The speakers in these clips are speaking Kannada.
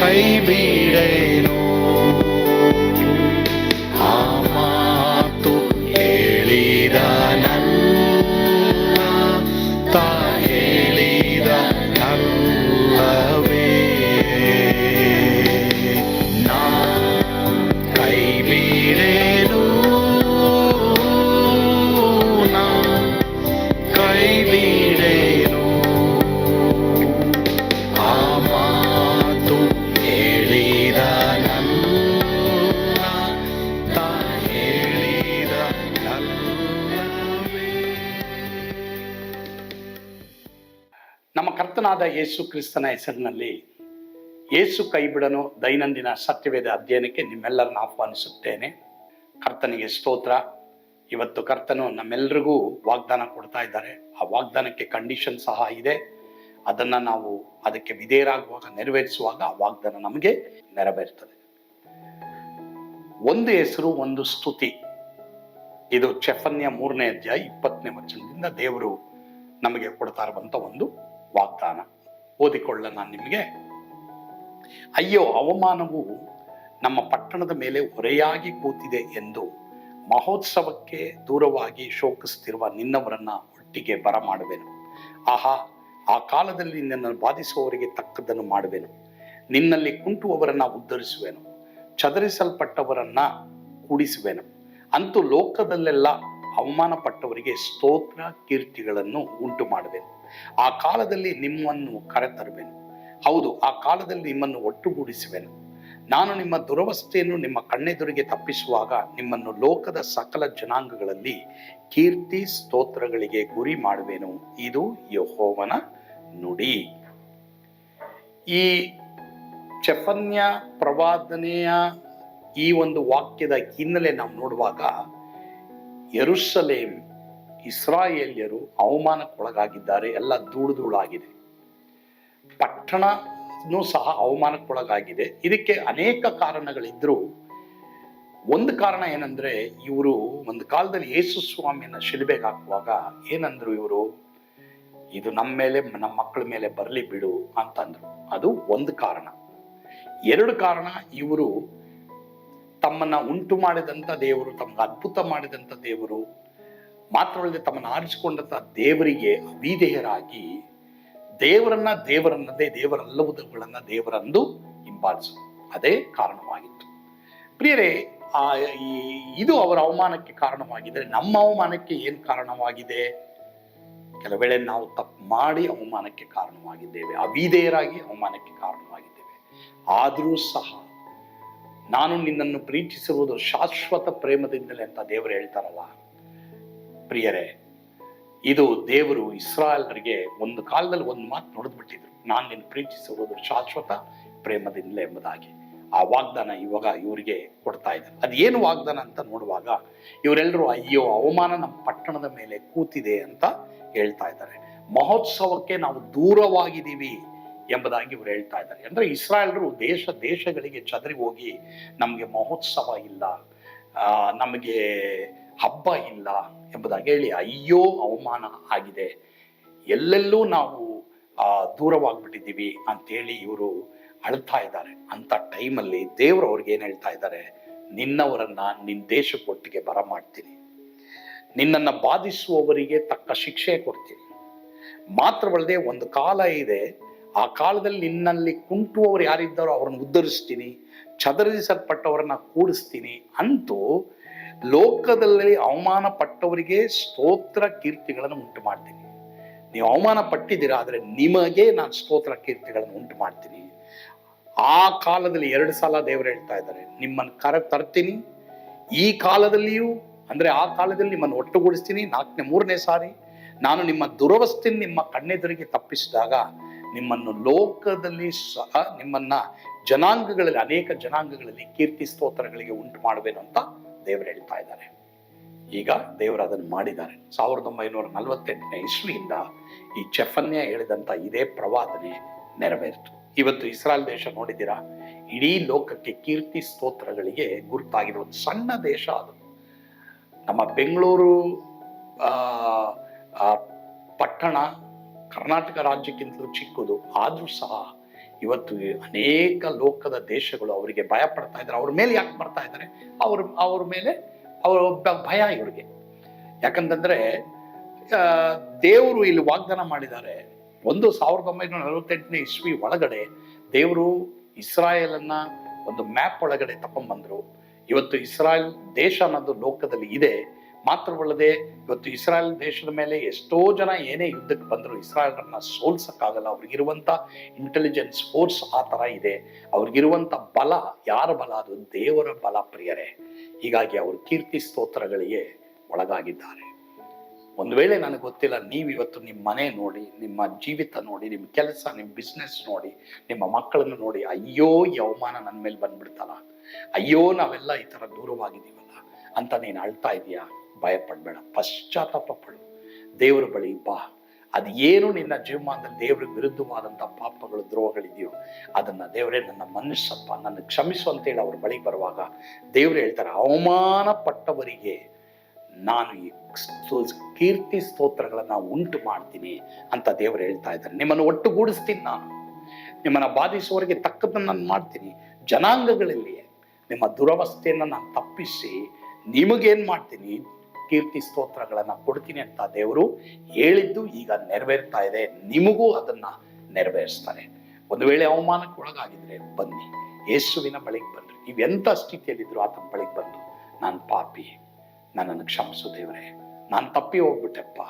Baby. ಕರ್ತನಾದ ಯೇಸು ಕ್ರಿಸ್ತನ ಹೆಸರಿನಲ್ಲಿ ಯೇಸು ಕೈಬಿಡನು ದೈನಂದಿನ ಸತ್ಯವೇದ ಅಧ್ಯಯನಕ್ಕೆ ನಿಮ್ಮೆಲ್ಲರನ್ನು ಆಹ್ವಾನಿಸುತ್ತೇನೆ. ಕರ್ತನಿಗೆ ಸ್ತೋತ್ರ. ಇವತ್ತು ಕರ್ತನು ನಮ್ಮೆಲ್ಲರಿಗೂ ವಾಗ್ದಾನ ಕೊಡ್ತಾ ಇದ್ದಾರೆ. ಆ ವಾಗ್ದಾನಕ್ಕೆ ಕಂಡೀಷನ್ ಸಹ ಇದೆ. ಅದನ್ನ ನಾವು ಅದಕ್ಕೆ ವಿಧೇಯರಾಗುವಾಗ, ನೆರವೇರಿಸುವಾಗ ಆ ವಾಗ್ದಾನ ನಮಗೆ ನೆರವೇರ್ತದೆ. ಒಂದು ಹೆಸರು, ಒಂದು ಸ್ತುತಿ. ಇದು ಚೆಫನ್ಯ ಮೂರನೇ ಅಧ್ಯಾಯ ಇಪ್ಪತ್ತನೇ ವಚನದಿಂದ ದೇವರು ನಮಗೆ ಕೊಡ್ತಾ ಇರುವಂಥ ಒಂದು ವಾಗ್ದಾನ. ಓದಿಕೊಳ್ಳ ನಾನು ನಿಮಗೆ. ಅಯ್ಯೋ, ಅವಮಾನವು ನಮ್ಮ ಪಟ್ಟಣದ ಮೇಲೆ ಹೊರೆಯಾಗಿ ಕೂತಿದೆ ಎಂದು ಮಹೋತ್ಸವಕ್ಕೆ ದೂರವಾಗಿ ಶೋಕಿಸ್ತಿರುವ ನಿನ್ನವರನ್ನ ಒಟ್ಟಿಗೆ ಬರಮಾಡುವೆನು ಆಹಾ, ಆ ಕಾಲದಲ್ಲಿ ನಿನ್ನನ್ನು ಬಾಧಿಸುವವರಿಗೆ ತಕ್ಕದ್ದನ್ನು ಮಾಡುವೆನು. ನಿನ್ನಲ್ಲಿ ಕುಂಟುವವರನ್ನ ಉದ್ಧರಿಸುವೆನು. ಚದರಿಸಲ್ಪಟ್ಟವರನ್ನ ಕೂಡಿಸುವೆನು. ಅಂತೂ ಲೋಕದಲ್ಲೆಲ್ಲ ಅವಮಾನ ಪಟ್ಟವರಿಗೆ ಸ್ತೋತ್ರ ಕೀರ್ತಿಗಳನ್ನು ಉಂಟು ಮಾಡುವೆನು ಆ ಕಾಲದಲ್ಲಿ ನಿಮ್ಮನ್ನು ಕರೆತರುವೆನು. ಹೌದು, ಆ ಕಾಲದಲ್ಲಿ ನಿಮ್ಮನ್ನು ಒಟ್ಟುಗೂಡಿಸುವೆನು. ನಾನು ನಿಮ್ಮ ದುರವಸ್ಥೆಯನ್ನು ನಿಮ್ಮ ಕಣ್ಣೆದುರಿಗೆ ತಪ್ಪಿಸುವಾಗ ನಿಮ್ಮನ್ನು ಲೋಕದ ಸಕಲ ಜನಾಂಗಗಳಲ್ಲಿ ಕೀರ್ತಿ ಸ್ತೋತ್ರಗಳಿಗೆ ಗುರಿ ಮಾಡುವೆನು. ಇದು ಯಹೋವನ ನುಡಿ. ಈ ಚಫನ್ಯ ಪ್ರವಾದನೆಯ ಈ ಒಂದು ವಾಕ್ಯದ ಹಿನ್ನೆಲೆ ನಾವು ನೋಡುವಾಗ ಯರುಸಲೇಮ್ ಇಸ್ರಾಯೇಲ್ಯರು ಅವಮಾನಕ್ಕೊಳಗಾಗಿದ್ದಾರೆ. ಎಲ್ಲ ಧೂಳು ಧೂಳಾಗಿದೆ. ಪಟ್ಟಣನೂ ಸಹ ಅವಮಾನಕ್ಕೊಳಗಾಗಿದೆ. ಇದಕ್ಕೆ ಅನೇಕ ಕಾರಣಗಳಿದ್ರು ಒಂದು ಕಾರಣ ಏನಂದ್ರೆ, ಇವರು ಒಂದು ಕಾಲದಲ್ಲಿ ಯೇಸು ಸ್ವಾಮಿಯನ್ನ ಶಿಲುಬೆಗೆ ಹಾಕುವಾಗ ಏನಂದ್ರು ಇವರು, ಇದು ನಮ್ಮ ಮೇಲೆ, ನಮ್ಮ ಮಕ್ಕಳ ಮೇಲೆ ಬರಲಿ ಬಿಡು ಅಂತಂದ್ರು. ಅದು ಒಂದು ಕಾರಣ. ಎರಡು ಕಾರಣ, ಇವರು ತಮ್ಮನ್ನ ಉಂಟು ಮಾಡಿದಂಥ ದೇವರು, ತಮ್ಗೆ ಅದ್ಭುತ ಮಾಡಿದಂಥ ದೇವರು, ಮಾತ್ರವಲ್ಲದೆ ತಮ್ಮನ್ನು ಆರಿಸಿಕೊಂಡಂಥ ದೇವರಿಗೆ ಅವಿಧೇಯರಾಗಿ ದೇವರನ್ನ ದೇವರನ್ನದೇ ದೇವರಲ್ಲವುಗಳನ್ನ ದೇವರಂದು ಹಿಂಬಾಲಿಸು. ಅದೇ ಕಾರಣವಾಗಿತ್ತು. ಪ್ರಿಯರೇ, ಆ ಇದು ಅವರ ಅವಮಾನಕ್ಕೆ ಕಾರಣವಾಗಿದ್ರೆ ನಮ್ಮ ಅವಮಾನಕ್ಕೆ ಏನ್ ಕಾರಣವಾಗಿದೆ? ಕೆಲವೇಳೆ ನಾವು ತಪ್ಪು ಮಾಡಿ ಅವಮಾನಕ್ಕೆ ಕಾರಣವಾಗಿದ್ದೇವೆ, ಅವಿಧೇಯರಾಗಿ ಅವಮಾನಕ್ಕೆ ಕಾರಣವಾಗಿದ್ದೇವೆ. ಆದರೂ ಸಹ ನಾನು ನಿನ್ನನ್ನು ಪ್ರೀತಿಸಿರುವುದು ಶಾಶ್ವತ ಪ್ರೇಮದಿಂದಲೇ ಅಂತ ದೇವರು ಹೇಳ್ತಾರಲ್ಲ. ಪ್ರಿಯರೇ, ಇದು ದೇವರು ಇಸ್ರಾಯಲ್ರಿಗೆ ಒಂದು ಕಾಲದಲ್ಲಿ ಒಂದು ಮಾತು ನೋಡಿದ್ಬಿಟ್ಟಿದ್ರು. ನಾನು ನಿನ್ನ ಪ್ರೀತಿಸಿರುವುದು ಶಾಶ್ವತ ಪ್ರೇಮದಿಂದಲೇ ಎಂಬುದಾಗಿ. ಆ ವಾಗ್ದಾನ ಇವಾಗ ಇವರಿಗೆ ಕೊಡ್ತಾ ಇದ್ದಾರೆ ಅದೇನು ವಾಗ್ದಾನ ಅಂತ ನೋಡುವಾಗ ಇವರೆಲ್ಲರೂ ಅಯ್ಯೋ, ಅವಮಾನ ನಮ್ಮ ಪಟ್ಟಣದ ಮೇಲೆ ಕೂತಿದೆ ಅಂತ ಹೇಳ್ತಾ ಇದ್ದಾರೆ. ಮಹೋತ್ಸವಕ್ಕೆ ನಾವು ದೂರವಾಗಿದ್ದೀವಿ. ಎಂಬುದಾಗಿ ಇವರು ಹೇಳ್ತಾ ಇದ್ದಾರೆ. ಅಂದ್ರೆ ಇಸ್ರಾಯೇಲರು ದೇಶ ದೇಶಗಳಿಗೆ ಚದರಿ ಹೋಗಿ ನಮಗೆ ಮಹೋತ್ಸವ ಇಲ್ಲ ನಮಗೆ ಹಬ್ಬ ಇಲ್ಲ ಎಂಬುದಾಗಿ ಹೇಳಿ ಅಯ್ಯೋ ಅವಮಾನ ಆಗಿದೆ. ಎಲ್ಲೆಲ್ಲೂ ನಾವು ದೂರವಾಗ್ಬಿಟ್ಟಿದ್ದೀವಿ ಅಂತೇಳಿ ಇವರು ಅಳ್ತಾ ಇದ್ದಾರೆ. ಅಂತ ಟೈಮಲ್ಲಿ ದೇವರು ಅವ್ರಿಗೆ ಏನು ಹೇಳ್ತಾ ಇದ್ದಾರೆ? ನಿನ್ನವರನ್ನ ನಿನ್ನ ದೇಶಕ್ಕೊಟ್ಟಿಗೆ ಬರ ಮಾಡ್ತೀನಿ ನಿನ್ನನ್ನು ಬಾಧಿಸುವವರಿಗೆ ತಕ್ಕ ಶಿಕ್ಷೆ ಕೊಡ್ತೀನಿ. ಮಾತ್ರವಲ್ಲದೆ ಒಂದು ಕಾಲ ಇದೆ ಆ ಕಾಲದಲ್ಲಿ ನಿನ್ನಲ್ಲಿ ಕುಂಟುವವರು ಯಾರಿದ್ದಾರೋ ಅವ್ರನ್ನ ಉದ್ಧರಿಸ್ತೀನಿ, ಚದರಿಸಲ್ಪಟ್ಟವರನ್ನ ಕೂಡಿಸ್ತೀನಿ ಅಂತೂ ಲೋಕದಲ್ಲಿ ಅವಮಾನ ಪಟ್ಟವರಿಗೆ ಸ್ತೋತ್ರ ಕೀರ್ತಿಗಳನ್ನು ಉಂಟು ಮಾಡ್ತೀನಿ ನೀವು ಅವಮಾನ ಪಟ್ಟಿದ್ದೀರಾ ಆದರೆ ನಿಮಗೆ ನಾನು ಸ್ತೋತ್ರ ಕೀರ್ತಿಗಳನ್ನು ಉಂಟು ಮಾಡ್ತೀನಿ ಆ ಕಾಲದಲ್ಲಿ ಎರಡು ಸಲ ದೇವರು ಹೇಳ್ತಾ ಇದ್ದಾರೆ, ನಿಮ್ಮನ್ನು ಕರ ತರ್ತೀನಿ. ಈ ಕಾಲದಲ್ಲಿಯೂ, ಅಂದ್ರೆ ಆ ಕಾಲದಲ್ಲಿ ನಿಮ್ಮನ್ನು ಒಟ್ಟುಗೂಡಿಸ್ತೀನಿ. ನಾಲ್ಕನೇ, ಮೂರನೇ ಸಾರಿ ನಾನು ನಿಮ್ಮ ದುರವಸ್ಥೆ ನಿಮ್ಮ ಕಣ್ಣೆದುರಿಗೆ ತಪ್ಪಿಸಿದಾಗ ನಿಮ್ಮನ್ನು ಲೋಕದಲ್ಲಿ ಸಹ ನಿಮ್ಮನ್ನ ಜನಾಂಗಗಳಲ್ಲಿ, ಅನೇಕ ಜನಾಂಗಗಳಲ್ಲಿ ಕೀರ್ತಿ ಸ್ತೋತ್ರಗಳಿಗೆ ಉಂಟು ಮಾಡುವೆನು ಅಂತ ದೇವರು ಹೇಳ್ತಾ ಇದ್ದಾರೆ. ಈಗ ದೇವರು ಅದನ್ನು ಮಾಡಿದ್ದಾರೆ. ಸಾವಿರದ ಒಂಬೈನೂರ ನಲವತ್ತೆಂಟನೇ ಇಸ್ವಿಯಿಂದ ಈ ಚೆಫನ್ಯ ಹೇಳಿದಂತ ಇದೇ ಪ್ರವಾದನೆ ನೆರವೇರಿತು. ಇವತ್ತು ಇಸ್ರಾಯಲ್ ದೇಶ ನೋಡಿದ್ದೀರಾ? ಇಡೀ ಲೋಕಕ್ಕೆ ಕೀರ್ತಿ ಸ್ತೋತ್ರಗಳಿಗೆ ಗುರುತಾಗಿರುವ ಸಣ್ಣ ದೇಶ ಅದು. ನಮ್ಮ ಬೆಂಗಳೂರು ಪಟ್ಟಣ ಕರ್ನಾಟಕ ರಾಜ್ಯಕ್ಕಿಂತಲೂ ಚಿಕ್ಕದು, ಆದರೂ ಸಹ ಇವತ್ತು ಅನೇಕ ಲೋಕದ ದೇಶಗಳು ಅವರಿಗೆ ಭಯ ಪಡ್ತಾ ಇದ್ದಾರೆ. ಅವ್ರ ಮೇಲೆ ಯಾಕೆ ಬರ್ತಾ ಇದ್ದಾರೆ? ಅವ್ರ ಅವ್ರ ಮೇಲೆ ಅವರ ಭಯ ಇವರಿಗೆ. ಯಾಕಂತಂದ್ರೆ ದೇವರು ಇಲ್ಲಿ ವಾಗ್ದಾನ ಮಾಡಿದ್ದಾರೆ. ಒಂದು ಸಾವಿರದ ಒಂಬೈನೂರ ನಲವತ್ತೆಂಟನೇ ಇಸ್ವಿ ಒಳಗಡೆ ದೇವರು ಇಸ್ರಾಯೇಲನ್ನ ಒಂದು ಮ್ಯಾಪ್ ಒಳಗಡೆ ತಕೊಂಡ್ಬಂದ್ರು ಇವತ್ತು ಇಸ್ರಾಯೇಲ್ ದೇಶ ಅನ್ನೋದು ಲೋಕದಲ್ಲಿ ಇದೆ. ಮಾತ್ರವಲ್ಲದೆ ಇವತ್ತು ಇಸ್ರಾಯೇಲ್ ದೇಶದ ಮೇಲೆ ಎಷ್ಟೋ ಜನ ಏನೇ ಯುದ್ಧಕ್ಕೆ ಬಂದರೂ ಇಸ್ರಾಯೇಲ್ರನ್ನ ಸೋಲ್ಸಕ್ಕಾಗಲ್ಲ. ಅವ್ರಿಗಿರುವಂಥ ಇಂಟೆಲಿಜೆನ್ಸ್ ಫೋರ್ಸ್ ಆ ಥರ ಇದೆ. ಅವ್ರಿಗಿರುವಂಥ ಬಲ, ಯಾರ ಬಲ? ಅದು ದೇವರ ಬಲ ಪ್ರಿಯರೇ. ಹೀಗಾಗಿ ಅವರು ಕೀರ್ತಿ ಸ್ತೋತ್ರಗಳಿಗೆ ಒಳಗಾಗಿದ್ದಾರೆ. ಒಂದು ವೇಳೆ ನನಗೆ ಗೊತ್ತಿಲ್ಲ ನೀವು ಇವತ್ತು ನಿಮ್ಮ ಮನೆ ನೋಡಿ, ನಿಮ್ಮ ಜೀವಿತ ನೋಡಿ, ನಿಮ್ಮ ಕೆಲಸ, ನಿಮ್ಮ ಬಿಸ್ನೆಸ್ ನೋಡಿ, ನಿಮ್ಮ ಮಕ್ಕಳನ್ನು ನೋಡಿ, ಅಯ್ಯೋ, ಈ ಅವಮಾನ ನನ್ನ ಮೇಲೆ ಬಂದ್ಬಿಡ್ತಲ್ಲ. ಅಯ್ಯೋ, ನಾವೆಲ್ಲ ಈ ತರ ದೂರವಾಗಿದ್ದೀವಲ್ಲ ಅಂತ ನೀನು ಅಳ್ತಾ ಇದೀಯಾ? ಭಯ ಪಡ್ಬೇಡ ಪಶ್ಚಾತ್ತಾಪ ಪಡು. ದೇವರ ಬಳಿ ಬಾ. ಅದು ಏನು ನಿನ್ನ ಜೀವಮಾನದಲ್ಲಿ ದೇವ್ರಿಗೆ ವಿರುದ್ಧವಾದಂಥ ಪಾಪಗಳು, ದ್ರೋಹಗಳಿದೆಯೋ ಅದನ್ನು ದೇವರೇ ನನ್ನ ಮನಸ್ಸಪ್ಪ ನನ್ನ ಕ್ಷಮಿಸು ಅಂತೇಳಿ ಅವ್ರ ಬಳಿ ಬರುವಾಗ ದೇವರು ಹೇಳ್ತಾರೆ ಅವಮಾನ ಪಟ್ಟವರಿಗೆ ನಾನು ಈ ಕೀರ್ತಿ ಸ್ತೋತ್ರಗಳನ್ನು ಉಂಟು ಮಾಡ್ತೀನಿ ಅಂತ ದೇವರು ಹೇಳ್ತಾ ಇದ್ದಾರೆ. ನಿಮ್ಮನ್ನು ಒಟ್ಟುಗೂಡಿಸ್ತೀನಿ ನಾನು. ನಿಮ್ಮನ್ನು ಬಾಧಿಸುವವರಿಗೆ ತಕ್ಕದನ್ನು ನಾನು ಮಾಡ್ತೀನಿ. ಜನಾಂಗಗಳಲ್ಲಿ ನಿಮ್ಮ ದುರವಸ್ಥೆಯನ್ನು ನಾನು ತಪ್ಪಿಸಿ ನಿಮಗೇನು ಮಾಡ್ತೀನಿ? ಕೀರ್ತಿ ಸ್ತೋತ್ರಗಳನ್ನ ಕೊಡ್ತೀನಿ ಅಂತ ದೇವರು ಹೇಳಿದ್ದು ಈಗ ನೆರವೇರ್ತಾ ಇದೆ. ನಿಮಗೂ ಅದನ್ನ ನೆರವೇರಿಸ್ತಾರೆ. ಒಂದು ವೇಳೆ ಅವಮಾನಕ್ಕೆ ಒಳಗಾಗಿದ್ರೆ ಬನ್ನಿ. ಯೇಸುವಿನ ಬಳಿಗೆ ಬನ್ನಿ ನೀವು ಸ್ಥಿತಿಯಲ್ಲಿದ್ದರೂ ಸ್ಥಿತಿಯಲ್ಲಿದ್ರು ಆತನ ಬಳಿಗೆ ಬಂದು, ನಾನು ಪಾಪಿ. ನನ್ನನ್ನು ಕ್ಷಮಿಸು ದೇವರೇ. ನಾನು ತಪ್ಪಿ ಹೋಗ್ಬಿಟ್ಟೆಪ್ಪ.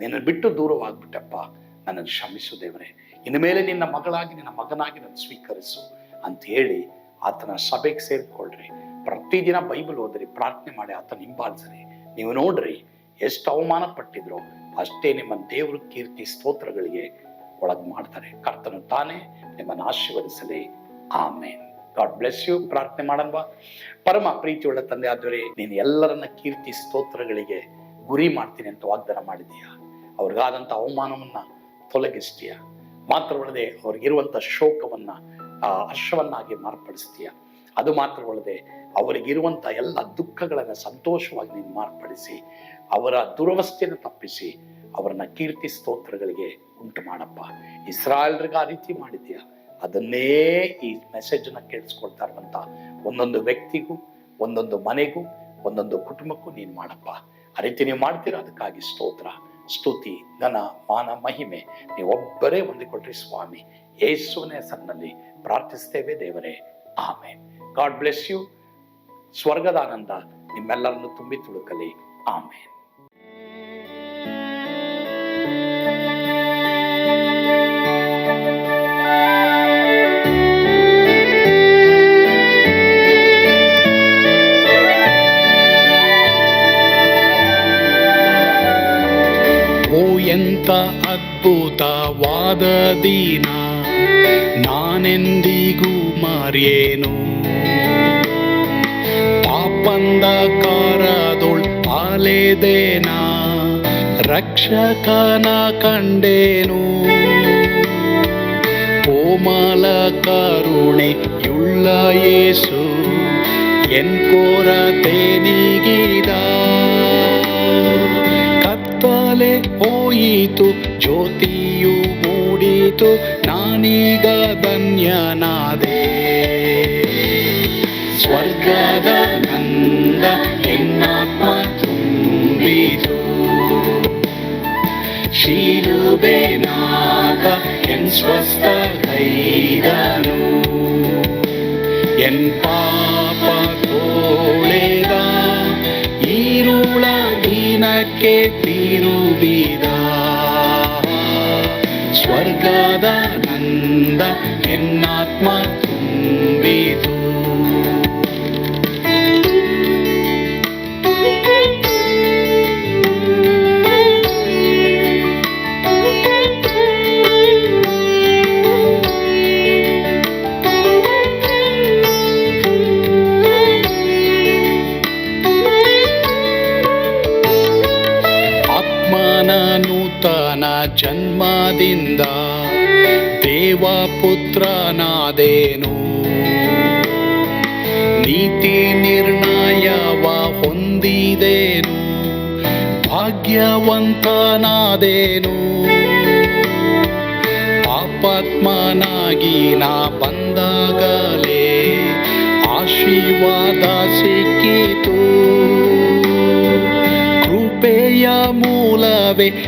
ನಿನ್ನ ಬಿಟ್ಟು ದೂರವಾಗ್ಬಿಟ್ಟೆಪ್ಪ. ನನ್ನನ್ನು ಕ್ಷಮಿಸು ದೇವರೇ. ಇನ್ನು ಮೇಲೆ ನಿನ್ನ ಮಗಳಾಗಿ, ನಿನ್ನ ಮಗನಾಗಿ ನನ್ನ ಸ್ವೀಕರಿಸು ಅಂತ ಹೇಳಿ ಆತನ ಸಭೆಗೆ ಸೇರ್ಕೊಳ್ರಿ. ಪ್ರತಿದಿನ ಬೈಬಲ್ ಓದ್ರಿ ಪ್ರಾರ್ಥನೆ ಮಾಡಿ ಆತನ ಹಿಂಬಾಲಿಸ್ರಿ. ನೀವು ನೋಡ್ರಿ ಎಷ್ಟು ಅವಮಾನ ಪಟ್ಟಿದ್ರು ಅಷ್ಟೇ ನಿಮ್ಮ ದೇವ್ರ ಕೀರ್ತಿ ಸ್ತೋತ್ರಗಳಿಗೆ ಒಳಗ್ ಮಾಡ್ತಾರೆ. ಕರ್ತನು ತಾನೇ ನಿಮ್ಮನ್ನು ಆಶೀರ್ವದಿಸಲಿ. ಆಮೇನ್. God bless you. ಪ್ರಾರ್ಥನೆ ಮಾಡಲ್ವಾ? ಪರಮ ಪ್ರೀತಿಯುಳ್ಳ ತಂದೆ ಆದ್ರೆ ನೀನು ಎಲ್ಲರನ್ನ ಕೀರ್ತಿ ಸ್ತೋತ್ರಗಳಿಗೆ ಗುರಿ ಮಾಡ್ತೀನಿ ಅಂತ ವಾಗ್ದಾನ ಮಾಡಿದೀಯಾ ಅವ್ರಿಗಾದಂಥ ಅವಮಾನವನ್ನ ತೊಲಗಿಸ್ತೀಯ. ಮಾತ್ರವಲ್ಲದೆ ಅವ್ರಿಗಿರುವಂಥ ಶೋಕವನ್ನ, ಆ ಹರ್ಷವನ್ನಾಗಿ ಮಾರ್ಪಡಿಸ್ತೀಯ. ಅದು ಮಾತ್ರವಲ್ಲದೆ ಅವರಿಗಿರುವಂಥ ಎಲ್ಲ ದುಃಖಗಳನ್ನು ಸಂತೋಷವಾಗಿ ನೀನು ಮಾರ್ಪಡಿಸಿ, ಅವರ ದುರವಸ್ಥೆಯನ್ನು ತಪ್ಪಿಸಿ, ಅವರನ್ನ ಕೀರ್ತಿ ಸ್ತೋತ್ರಗಳಿಗೆ ಉಂಟು ಮಾಡಪ್ಪ. ಇಸ್ರಾಯಲ್ರಿಗೆ ಆ ರೀತಿ ಮಾಡಿದ್ಯಾ ಅದನ್ನೇ ಈ ಮೆಸೇಜನ್ನ ಕೇಳಿಸ್ಕೊಳ್ತಾ ಇರುವಂತ ಒಂದೊಂದು ವ್ಯಕ್ತಿಗೂ, ಒಂದೊಂದು ಮನೆಗೂ, ಒಂದೊಂದು ಕುಟುಂಬಕ್ಕೂ ನೀನು ಮಾಡಪ್ಪ. ಆ ರೀತಿ ನೀವು ಮಾಡ್ತೀರಾ? ಅದಕ್ಕಾಗಿ ಸ್ತೋತ್ರ. ಸ್ತುತಿ, ಧನ, ಮಾನ, ಮಹಿಮೆ, ನೀವೊಬ್ಬರೇ ಹೊಂದಿಕೊಟ್ರಿ ಸ್ವಾಮಿ. ಯೇಸುವಿನ ಹೆಸರಿನಲ್ಲಿ ಪ್ರಾರ್ಥಿಸ್ತೇವೆ ದೇವರೇ. ಆಮೇನ್. ಗಾಡ್ ಬ್ಲೆಸ್ ಯು ಸ್ವರ್ಗದ ಆನಂದ ನಿಮ್ಮೆಲ್ಲರನ್ನು ತುಂಬಿ ತುಳುಕಲಿ ಆಮೇಲೆ ಎಂತ ಅದ್ಭುತವಾದ ದಿನ ನಾನೆಂದಿಗೂ ಮರೆಯೇನು? ಪಾಪಂದ ಕಾರದೊಳ್ ಪಾಲೆದೇನ ರಕ್ಷಕನ ಕಂಡೇನು? ಕೋಮಲ ಕರುಣೆಯುಳ್ಳ ಯೇಸು ಎನ್ ಕೊರತೆ ನೀಗಿದ ಕತ್ತಲೆ ಹೋಯಿತು, ಜ್ಯೋತಿಯು ಮೂಡಿತು, ನಾನೀಗ ಧನ್ಯನಾದೆ. ಸ್ವರ್ಗದ ನಂದ ಎನ್ನಾತ್ಮ ತುಂಬಿತು ಶಿಲುಬೆನಾಗ ಎನ್ ಸ್ವಸ್ಥ ಕೈದನು ಎನ್ ಪಾಪ ತೋಳೆದ ಈರುಳ ದಿನಕ್ಕೆ ತಿರುಬಿದ ಸ್ವರ್ಗದ ನಂದ ಎನ್ನಾತ್ಮ ದೇವಪುತ್ರನಾದೇನು ನೀತಿ ನಿರ್ಣಯವ ಹೊಂದಿದೇನು ಭಾಗ್ಯವಂತನಾದೇನು? ಪಾಪಾತ್ಮನಾಗಿ ನಾ ಬಂದಾಗಲೇ ಆಶೀರ್ವಾದ ಸಿಕ್ಕಿತು. ಕೃಪೆಯ ಮೂಲವೇ